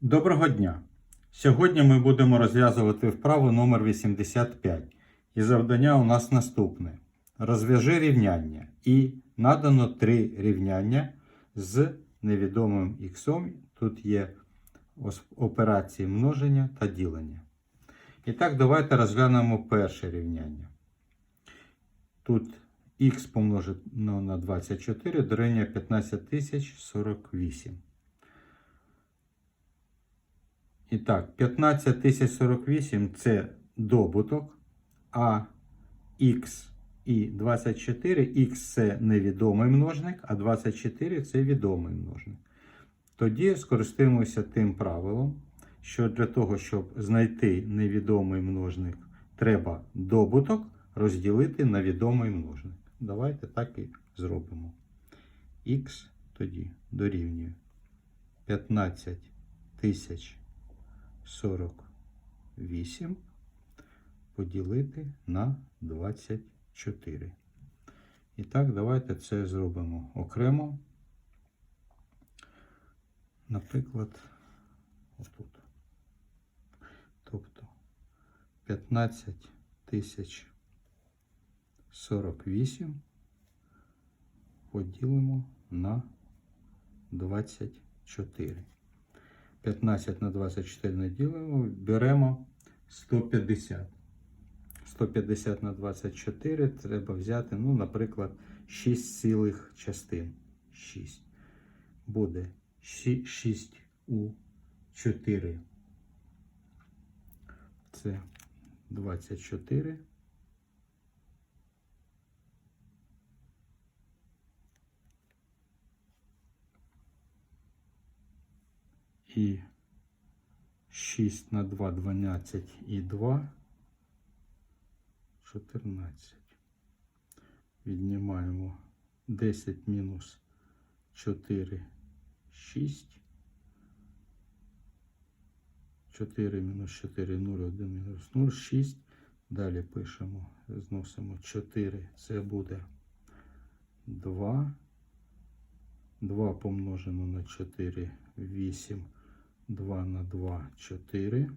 Доброго дня! Сьогодні ми будемо розв'язувати вправу номер 85. І завдання у нас наступне. Розв'яжи рівняння. І надано три рівняння з невідомим х. Тут є операції множення та ділення. І так, давайте розглянемо перше рівняння. Тут х помножено на 24 дорівнює 15048. І так, 15048 це добуток, а х і 24, х це невідомий множник, а 24 це відомий множник. Тоді скористаємося тим правилом, що для того, щоб знайти невідомий множник, треба добуток розділити на відомий множник. Давайте так і зробимо. х тоді дорівнює 15 тисяч 48 поділити на 24. І так, давайте це зробимо окремо. Наприклад, отут. Тобто 15 тисяч 48 поділимо на 24. 15 на 24 не ділимо, беремо 150. 150 на 24 треба взяти, ну, наприклад, 6 цілих частин. 6. Буде 6 у 4. Це 24. І 6 на 2 12 і 2 14. Віднімаємо 10 мінус 4 6. 4 мінус 4 0 1 мінус 0 6. Далі пишемо, зносимо 4. Це буде 2. 2 помножено на 4 8. 2 на 2 4.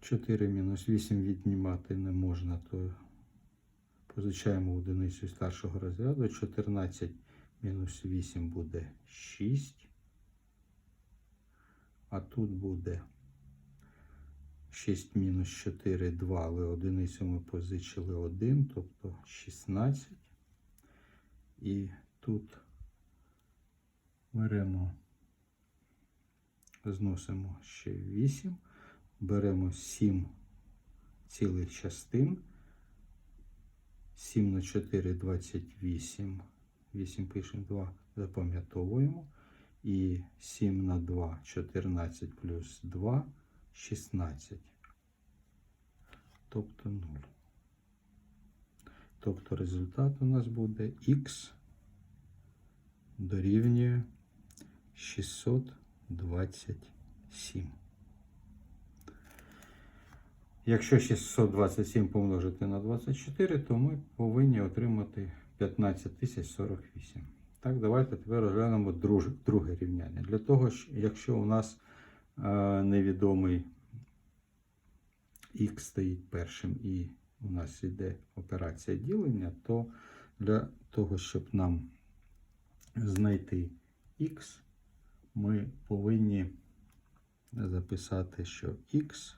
4 мінус 8 віднімати не можна, то позичаємо одиницю старшого розряду. 14 мінус 8 буде 6. А тут буде 6 мінус 4 2, але одиницю ми позичили 1, тобто 16. І тут беремо зносимо ще 8, беремо 7 цілих частин. 7 на 4 28. 8 пишемо 2, запам'ятовуємо. І 7 на 2 14 плюс 2 16. Тобто 0. Тобто результат у нас буде х дорівнює 600. 27. Якщо 627 помножити на 24, то ми повинні отримати 15048. Так, давайте тепер розглянемо друге, друге рівняння. Для того, якщо у нас е, невідомий х стоїть першим і у нас йде операція ділення, то для того, щоб нам знайти х, ми повинні записати, що х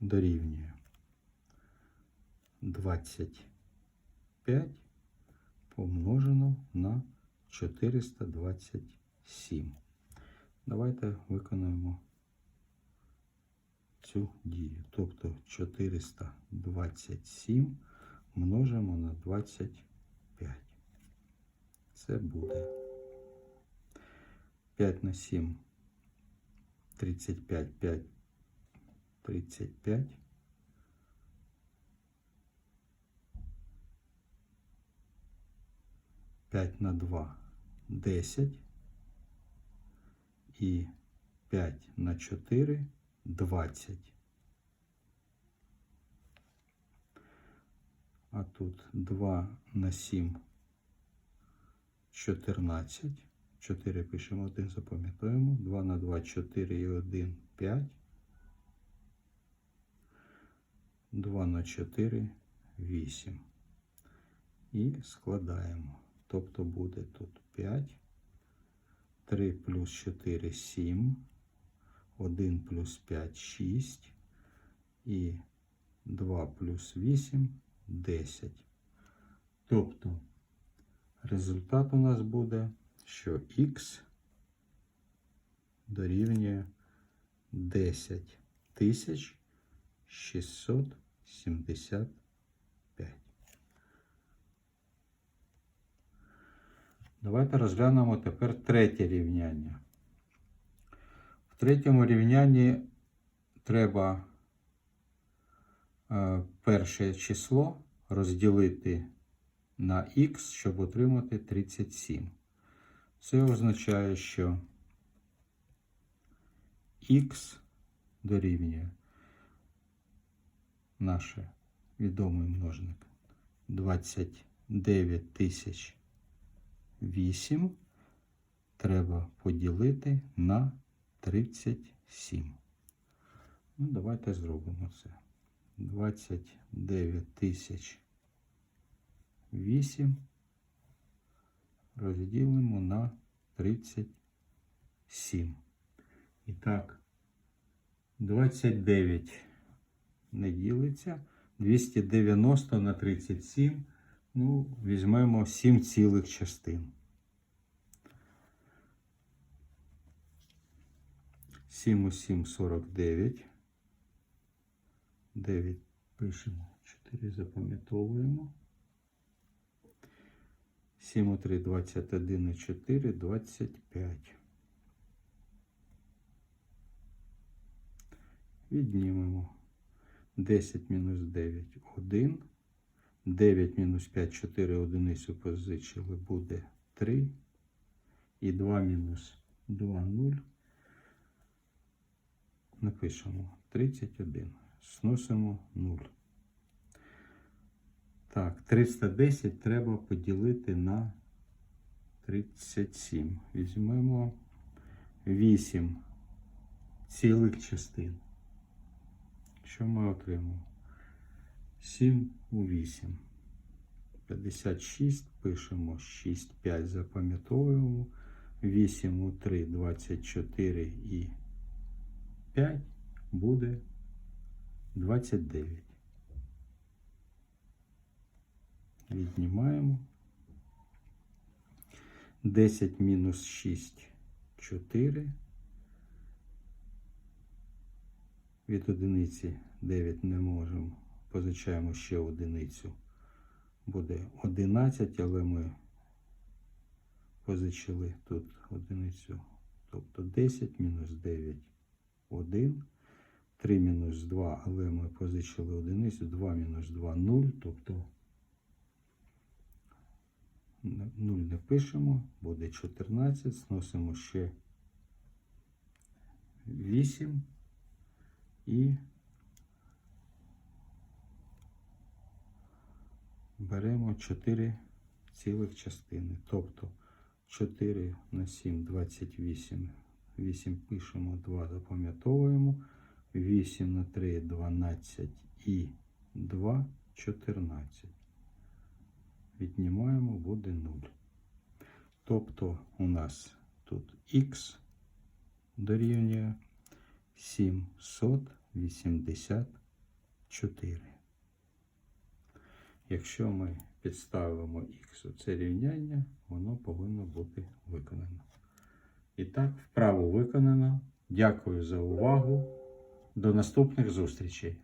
дорівнює 25 помножено на 427. Давайте виконаємо цю дію. Тобто 427 множимо на 25. Це буде 5 на 7, 35, 5, 35. П'ять на 2 10 і 5 на 4 20. А тут 2 на 7 14. 4 пишемо 1, запам'ятаємо. 2 на 2, 4 і 1, 5. 2 на 4, 8. І складаємо. Тобто буде тут 5. 3 плюс 4, 7. 1 плюс 5, 6. І 2 плюс 8, 10. Тобто результат у нас буде, що х дорівнює 10 тисяч 675. Давайте розглянемо тепер третє рівняння. В третьому рівнянні треба е, перше число розділити на х, щоб отримати 37. Це означає, що х дорівнює наш відомий множник 29 тисяч 8 треба поділити на 37. Ну, давайте зробимо це. 29 тисяч 8 розділимо на 37. І так, 29 не ділиться. 290 на 37. Ну, візьмемо 7 цілих частин. 7 у 7 49. 9 пишемо. 4 запам'ятовуємо. 7 у 3 21 і 4 25. Віднімемо 10 мінус 9 1. 9 мінус 5 4 одиницю позичили буде 3. І 2 мінус 2 0. Напишемо 31. Сносимо 0. Так, 310 треба поділити на 37. Візьмемо 8 цілих частин. Що ми отримаємо? 7 у 8. 56 пишемо 6, 5 запам'ятовуємо. 8 у 3, 24 і 5 буде 29. Віднімаємо. 10 мінус 6 4. Від одиниці 9 не можемо. Позичаємо ще одиницю. Буде 11, але ми позичили тут одиницю. Тобто 10 мінус 9 1. 3 мінус 2, але ми позичили одиницю. 2 мінус 2 0. Тобто 0 не пишемо, буде 14, сносимо ще 8 і беремо 4 цілих частини. Тобто 4 на 7 28. 8 пишемо, 2 запам'ятовуємо. 8 на 3 12 і 2 14 віднімаємо, буде 0. Тобто у нас тут х дорівнює 784. Якщо ми підставимо х у це рівняння, воно повинно бути виконано. І так, вправо виконано. Дякую за увагу. До наступних зустрічей!